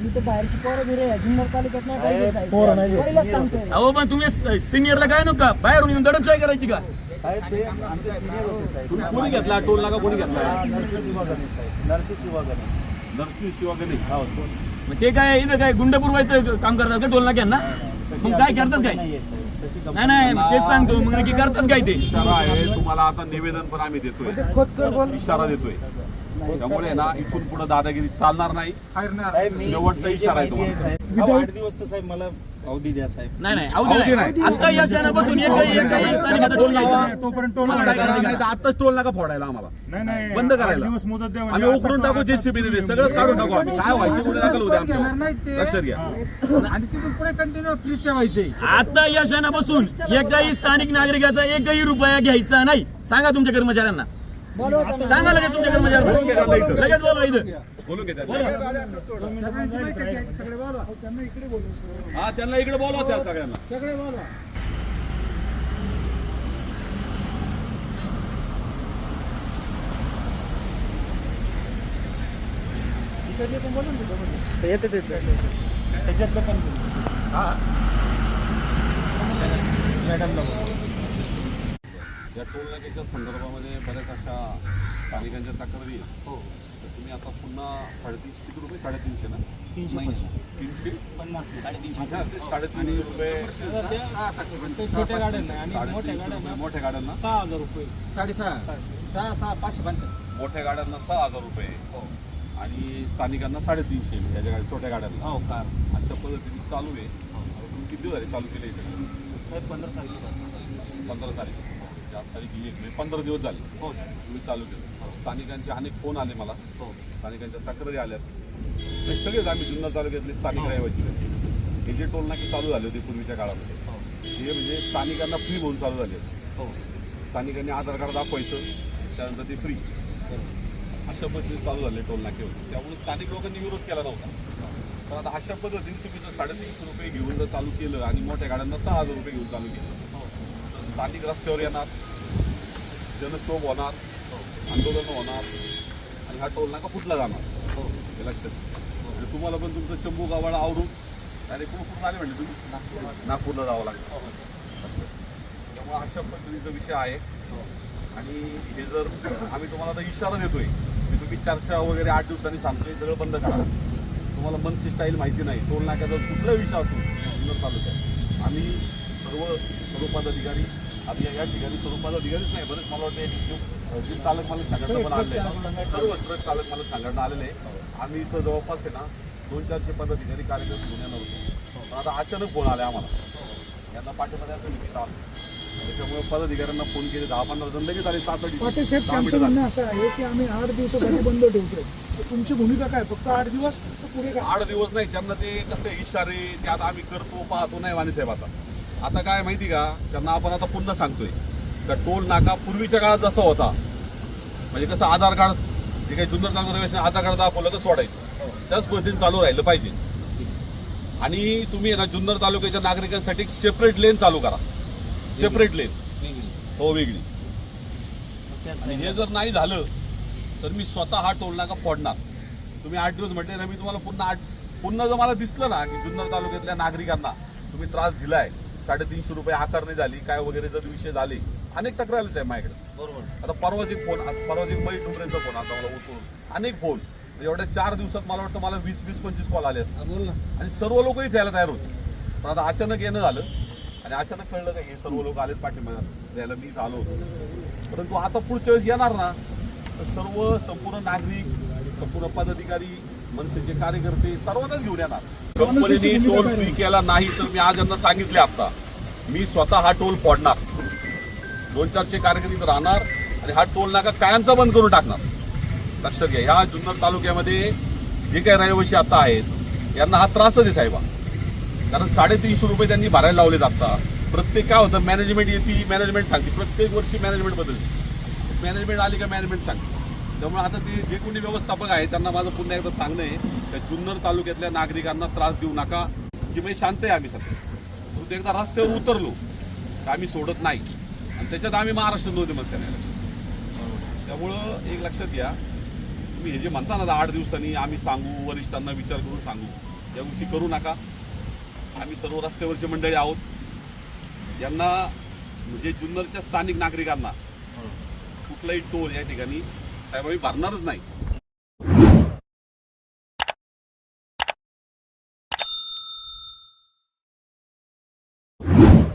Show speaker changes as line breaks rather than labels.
आणि ते बाहेरची पोरं बिरे जुन्नर तालुक्यात नाही
साहेब,
पाहिजे साहेब.
पोरं नाही
पहिलाच सांगतोय.
अहो पण तुम्ही सिनियरला काय नका बाहेरून येऊन दडपशाही करायची का?
साहेब ते आमचे सिनियर होते साहेब.
तुम्ही कोणी घेतला? टोल नाका कोणी घेतला?
नरसी शिवागणे साहेब. नरसी शिवागणे.
नरसिंह शिवागणे.
हो
मग ते काय इथं काय गुंड पुरवायचं काम करतात का टोल नाक्यांना? मग काय करतात काय?
नाहीये साहेब. तशी
नाही नाही मग तेच सांगतो. मग नक्की करतात काय ते?
इशारा आहे तुम्हाला आता निवेदन पण आम्ही देतोय. इशारा देतोय. त्यामुळे ना इथून पुढे दादागिरी चालणार नाही. शेवटचा इशारा आहे
माहिती आहे, साहेब अहो, आठ दिवस तर साहेब मला अवधी द्या साहेब.
नाही नाही अवधी नाही. आता या क्षणापासून एकही एकही स्थानिकाचा टोल लावा
तोपर्यंत टोल
मला काय करायचं
नाही तर आताच टोल नाका फोडायला आम्हाला.
नाही नाही.
बंद करायला.
दिवस मुदत द्या
आम्ही उकरून टाकू जेसीबी सगळं काढून टाकू आम्ही. काय व्हायचे? कुठे दाखल होते आमच्या लक्षात घ्या
आणि तिथून पुढे कंटिन्यू फ्रीज ठेवायचे.
आता या क्षणापासून एकही स्थानिक नागरिकाचा एकही रुपया घ्यायचा नाही. सांगा तुमच्या कर्मचाऱ्यांना. सांगा लगेच तुमच्या कर्मचाऱ्यांना लगेच बोलवा इथं.
बोलून घेते
सगळे बोला
हा त्यांना इकडे बोलवा त्या सगळ्यांना.
सगळे बोला
येते ते त्याच्यातलं पण मॅडमला बोला.
या टोल नाक्याच्या संदर्भामध्ये बऱ्याच अशा स्थानिकांच्या तक्रारी आहेत. हो. तर तुम्ही आता पुन्हा साडेतीनशे किती रुपये? साडेतीनशे ना? तीनशे
पन्नास.
हा, ते साडेतीनशे. रुपये
छोट्या गाड्यांना. आणि मोठ्या
साडेतीनशे
गाड्यांना.
मोठ्या गाड्यांना?
सहा हजार रुपये.
साडेसहा. सहा सहा पाचशे
मोठ्या गाड्यांना सहा हजार रुपये. आणि स्थानिकांना साडेतीनशे म्हणजे गाड्या छोट्या गाड्यांना. हो कार. अशा पद्धतीने चालू आहे. आता तुम्ही किती दिवस झाले चालू केले हे
साहेब पंधरा तारखेला.
पंधरा तारीख आज तारीख एक म्हणजे पंधरा दिवस झाले. हो. तुम्ही चालू केलं. स्थानिकांचे अनेक फोन आले मला. हो. स्थानिकांच्या तक्रारी आल्यात. हे सगळेच आम्ही जुन्नर तालुक्यातले स्थानिक रहिवासी आहेत. हे जे टोल नाके चालू झाले होते पूर्वीच्या काळामध्ये. हे. म्हणजे स्थानिकांना फ्री म्हणून चालू झाले हो. स्थानिकांनी आधार कार्ड दाखवायचं त्यानंतर ते फ्री अशा पद्धतीने चालू झाले टोल नाके होते. त्यामुळे स्थानिक लोकांनी विरोध केला नव्हता. पण आता अशा पद्धतीने तुम्ही जर साडेतीनशे रुपये घेऊन जर चालू केलं आणि मोठ्या गाड्यांना सहा हजार रुपये घेऊन चालू केलं तर स्थानिक रस्त्यावर येणार जनक्षोभ होणार आंदोलन होणार आणि हा टोल नाका फुटला जाणार. हे. लक्षात घ्या. आणि तुम्हाला पण तुमचं चंबू गावाला आवरून आणि कुठून कुठून आले म्हणजे तुम्ही? नागपूरला. जावं लागतं त्यामुळे अशा पद्धतीचा विषय आहे. आणि हे जर आम्ही तुम्हाला आता इशारा देतोय की तुम्ही चर्चा वगैरे आठ दिवसांनी सांगतोय सगळं बंद करा. तुम्हाला मनसी स्टाईल माहिती नाही. टोल नाक्याचा कुठला विषय असो सुंदर तालुक्यात. आम्ही सर्व सर्व पदाधिकारी आम्ही या- ठिकाणी सर्व पदाधिकारीच नाही बरेच मला वाटतं जीप चालक मला संघटना पण आलेले. सर्व ट्रक चालक मला संघटना आलेले. आम्ही इथं जवळपास आहे ना दोन चारशे पदाधिकारी कार्यक्रम घेऊन होतो. पण आता अचानक फोन आले आम्हाला. यांना पाठीमध्ये असं लिखित आलं. त्याच्यामुळे पदाधिकाऱ्यांना फोन केले दहा पंधरा जण लगेच आले आठ
पाटील साहेब
मिनिटं
म्हणणं. असं आहे की आम्ही आठ दिवसासाठी बंद ठेवतोय. तुमची भूमिका काय? फक्त आठ दिवस? पुढे काय?
आठ दिवस नाही त्यांना ते कसे इशारे ते आता आम्ही करतो पाहतो नाही वाणी साहेब आता. आता काय माहिती का? त्यांना आपण आता पुन्हा सांगतोय. का टोल नाका पूर्वीच्या काळात जसा होता म्हणजे कसं आधार कार्ड जे काही जुन्नर चालू रहिवासी आधार कार्ड दाखवलं तर सोडायचं. त्याच पद्धतीने चालू राहिलं पाहिजे. आणि तुम्ही ना जुन्नर तालुक्याच्या नागरिकांसाठी सेपरेट लेन चालू करा. सेपरेट लेन हो वेगळी. आणि हे जर नाही झालं तर मी स्वतः हा टोल नाका फोडणार. तुम्ही आठ दिवस म्हटले ना मी तुम्हाला पुन्हा आठ पुन्हा जर मला दिसलं ना की जुन्नर तालुक्यातल्या नागरिकांना तुम्ही त्रास दिलाय साडेतीनशे रुपये आकारणी झाली काय वगैरे जर विषय झाले अनेक तक्रारी आहे माझ्याकडे. बरोबर. आता परवाच एक फोन परवाच एक मयूर डुमरेंचा फोन आता मला उचलून. अनेक फोन. एवढ्या चार दिवसात मला वाटतं मला वीस वीस पंचवीस कॉल आले असतात आणि सर्व लोक इथे यायला तयार होते. पण आता अचानक येणं झालं. आणि अचानक कळलं का हे सर्व लोक आलेत पाठीमागे यायला मी आलो होतो. परंतु आता पुढच्या वेळेस येणार ना तर सर्व संपूर्ण नागरिक संपूर्ण पदाधिकारी मनसेचे कार्यकर्ते सर्वांनाच घेऊन येणार. कंपनीने टोल फ्री केला नाही तर मी आज यांना सांगितले आता. मी स्वतः हा टोल फोडणार. दोन चारशे कार्यकर्ते राहणार आणि हा टोल नाका कायमचा बंद करून टाकणार. लक्षात घ्या. ह्या जुन्नर तालुक्यामध्ये जे काही रहिवासी आता आहेत यांना हा त्रासच आहे साहेबा. कारण साडेतीनशे रुपये त्यांनी भरायला लावलेत आता. प्रत्येक काय होतं मॅनेजमेंट येते मॅनेजमेंट सांगते. प्रत्येक वर्षी मॅनेजमेंट बदलते. मॅनेजमेंट आली का मॅनेजमेंट सांगते. त्यामुळे आता ते जे कोणी व्यवस्थापक आहेत त्यांना माझं पुन्हा एकदा सांगणं आहे त्या जुन्नर तालुक्यातल्या नागरिकांना त्रास देऊ नका की म्हणजे शांत आहे आम्ही सध्या. परंतु एकदा रस्त्यावर उतरलो तर आम्ही सोडत नाही. आणि त्याच्यात आम्ही महाराष्ट्र नव्हते मग त्यामुळं एक लक्षात घ्या तुम्ही हे जे म्हणता ना आठ दिवसांनी आम्ही सांगू वरिष्ठांना विचार करून सांगू या गोष्टी करू नका. आम्ही सर्व रस्त्यावरची मंडळी आहोत. यांना म्हणजे जुन्नरच्या स्थानिक नागरिकांना कुठलाही टोल या ठिकाणी साहेब आम्ही भरणारच नाही.